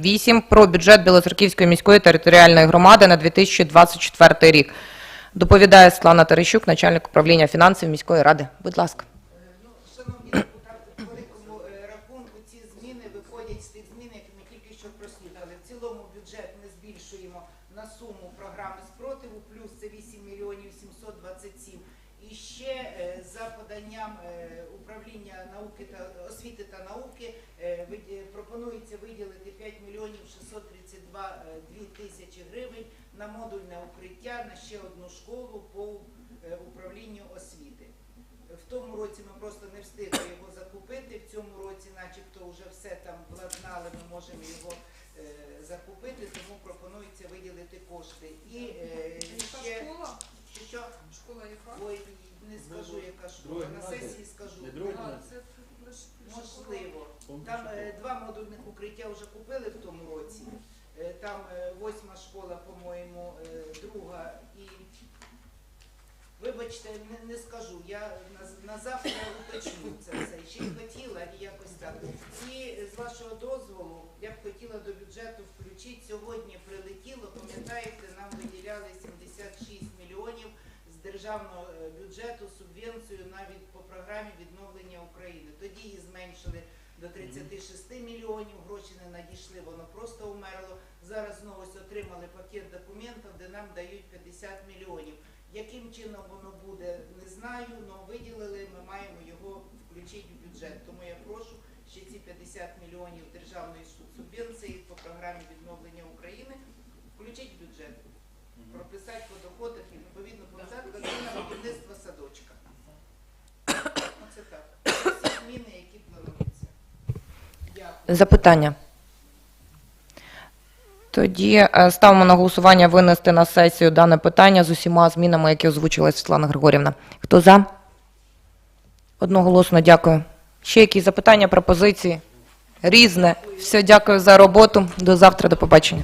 8 про бюджет Білоцерківської міської територіальної громади на 2024 рік. Доповідає Світлана Терещук, начальник управління фінансів міської ради. Будь ласка. Ну, Шановні депутати, великому е, рахунку ці зміни виходять з тих змін, які ми тільки що прослухали. В цілому бюджет ми збільшуємо на суму програми спротиву, плюс це 8 мільйонів 727. І ще за поданням е, управління науки та освіти та науки е, пропонується виділити 5 мільйонів 632 е, тисячі гривень на модульне укриття на ще одну школу по управлінню освіти. В тому році ми просто не встигли його закупити. В цьому році, начебто, вже все там владнали, ми можемо його е, закупити, тому пропонується виділити кошти. І е, ще школа? що Школа яка? ой, не скажу, яка школа. На сесії скажу. Не друга А, це лише Можливо. Там е, два модульних укриття вже купили в тому році. Е, Там е, восьма школа, по-моєму, е, друга і. Вибачте, не, не скажу. Я на, на завтра уточню це все. Ще й хотіла і якось так. І е, з вашого дозволу я б хотіла до бюджету включити. Сьогодні прилетіло, пам'ятаєте, нам виділяли 76 мільйонів з державного е, бюджету субвенцію навіть по програмі відновлення України. Тоді її зменшили до 36 мільйонів, гроші не надійшли, воно просто умерло. Зараз знову отримали пакет документів, де нам дають 50 мільйонів. Яким чином воно буде, не знаю, але виділили, ми маємо його включити в бюджет. Тому я прошу ще ці 50 мільйонів державної субвенції по програмі відновлення України включити в бюджет прописати по зміни, які плануються. Запитання. Тоді е, ставимо на голосування винести на сесію дане питання з усіма змінами, які озвучила Світлана Григорівна. Хто за? Одноголосно дякую. Ще якісь запитання, пропозиції? Різне. Все, дякую за роботу. До завтра, до побачення.